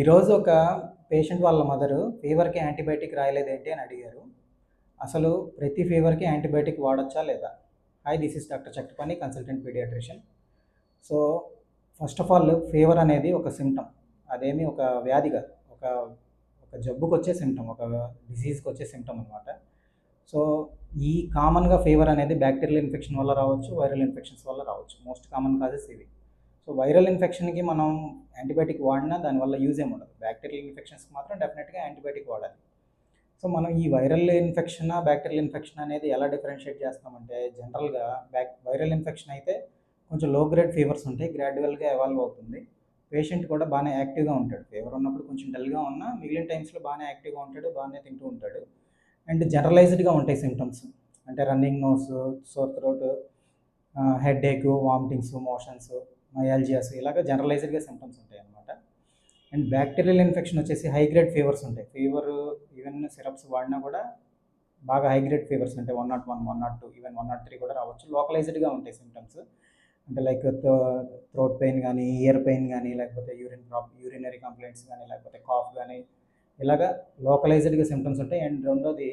ఈరోజు ఒక పేషెంట్ వాళ్ళ మదరు ఫీవర్కి యాంటీబయాటిక్ రాయలేదేంటి అని అడిగారు. అసలు ప్రతి ఫీవర్కి యాంటీబయాటిక్ వాడచ్చా లేదా? Hi this is doctor Chakrapani consultant paediatrician so first of all fever అనేది ఒక సిమ్టమ్ అదేమి ఒక వ్యాధి కాదు. ఒక ఒక జబ్బుకి వచ్చే సిమ్టమ్ ఒక డిసీజ్కి వచ్చే సిమ్టమ్ అనమాట సో ఈ కామన్గా ఫీవర్ అనేది బ్యాక్టీరియల్ ఇన్ఫెక్షన్ వల్ల రావచ్చు వైరల్ ఇన్ఫెక్షన్స్ వల్ల రావచ్చు. మోస్ట్ కామన్ కాజెస్ ఇవి. సో వైరల్ ఇన్ఫెక్షన్కి మనం యాంటీబయాటిక్ వాడినా దానివల్ల యూజ్ ఏమి ఉండదు. బ్యాక్టీరియల్ ఇన్ఫెక్షన్స్కి మాత్రం డెఫినెట్గా యాంటీబయాటిక్ వాడాలి. సో మనం ఈ వైరల్ ఇన్ఫెక్షన్ బ్యాక్టీరియల్ ఇన్ఫెక్షన్ అనేది ఎలా డిఫరెన్షియేట్ చేస్తామంటే జనరల్గా బ్యాక్ వైరల్ ఇన్ఫెక్షన్ అయితే కొంచెం లో గ్రేడ్ ఫీవర్స్ ఉంటాయి. గ్రాడ్యువల్గా ఎవాల్వ్ అవుతుంది. పేషెంట్ కూడా బాగానే యాక్టివ్గా ఉంటాడు. ఫీవర్ ఉన్నప్పుడు కొంచెం డల్గా ఉన్నా మిగిలిన టైమ్స్లో బాగానే యాక్టివ్గా ఉంటాడు బాగానే తింటూ ఉంటాడు. అండ్ జనరలైజ్డ్గా ఉంటాయి సిమ్టమ్స్ అంటే running nose sore throat headache vomitings motions myalgias ఇలాగ జనరలైజ్డ్గా సిమ్టమ్స్ ఉంటాయి అనమాట అండ్ బ్యాక్టీరియల్ ఇన్ఫెక్షన్ వచ్చేసి హై గ్రేడ్ ఫీవర్స్ ఉంటాయి. ఫీవర్ ఈవెన్ సిరప్స్ వాడినా కూడా బాగా హై గ్రేడ్ ఫీవర్స్ ఉంటాయి. One not one one not two even one not three కూడా రావచ్చు. లోకలైజ్డ్గా ఉంటాయి సిమ్టమ్స్ అంటే లైక్ థ్రోట్ పెయిన్ కానీ ఇయర్ పెయిన్ కానీ లేకపోతే యూరిన్ ప్రాబ్ యూరినరీ కంప్లైంట్స్ కానీ లేకపోతే కాఫ్ కానీ ఇలాగా లోకలైజ్డ్గా సిమ్టమ్స్ ఉంటాయి. అండ్ రెండోది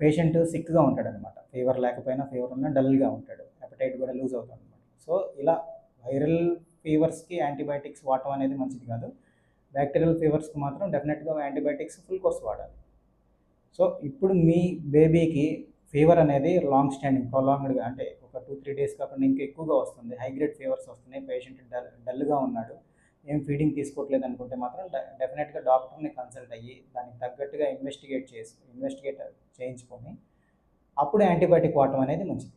పేషెంట్ సిక్గా ఉంటాడు అనమాట ఫీవర్ లేకపోయినా ఫీవర్ ఉన్నా డల్గా ఉంటాడు. హెపటైట్ కూడా లూజ్ అవుతుంది అనమాట సో ఇలా వైరల్ ఫీవర్స్కి యాంటీబయాటిక్స్ వాడటం అనేది మంచిది కాదు. బ్యాక్టీరియల్ ఫీవర్స్కి మాత్రం డెఫినెట్గా యాంటీబయాటిక్స్ ఫుల్ కోర్స్ వాడాలి. సో ఇప్పుడు మీ బేబీకి ఫీవర్ అనేది లాంగ్ స్టాండింగ్ ప్రొలాంగ్డ్గా అంటే ఒక టూ త్రీ డేస్ కాకుండా ఇంకా ఎక్కువగా వస్తుంది. హై గ్రేడ్ ఫీవర్స్ వస్తున్నాయి. పేషెంట్ డల్ డల్గా ఉన్నాడు. ఏం ఫీడింగ్ తీసుకోవట్లేదు అనుకుంటే మాత్రం డెఫినెట్గా డాక్టర్ని కన్సల్ట్ అయ్యి దానికి తగ్గట్టుగా ఇన్వెస్టిగేట్ చేసి ఇన్వెస్టిగేట్ చేయించుకొని అప్పుడు యాంటీబయాటిక్ వాడటం అనేది మంచిది.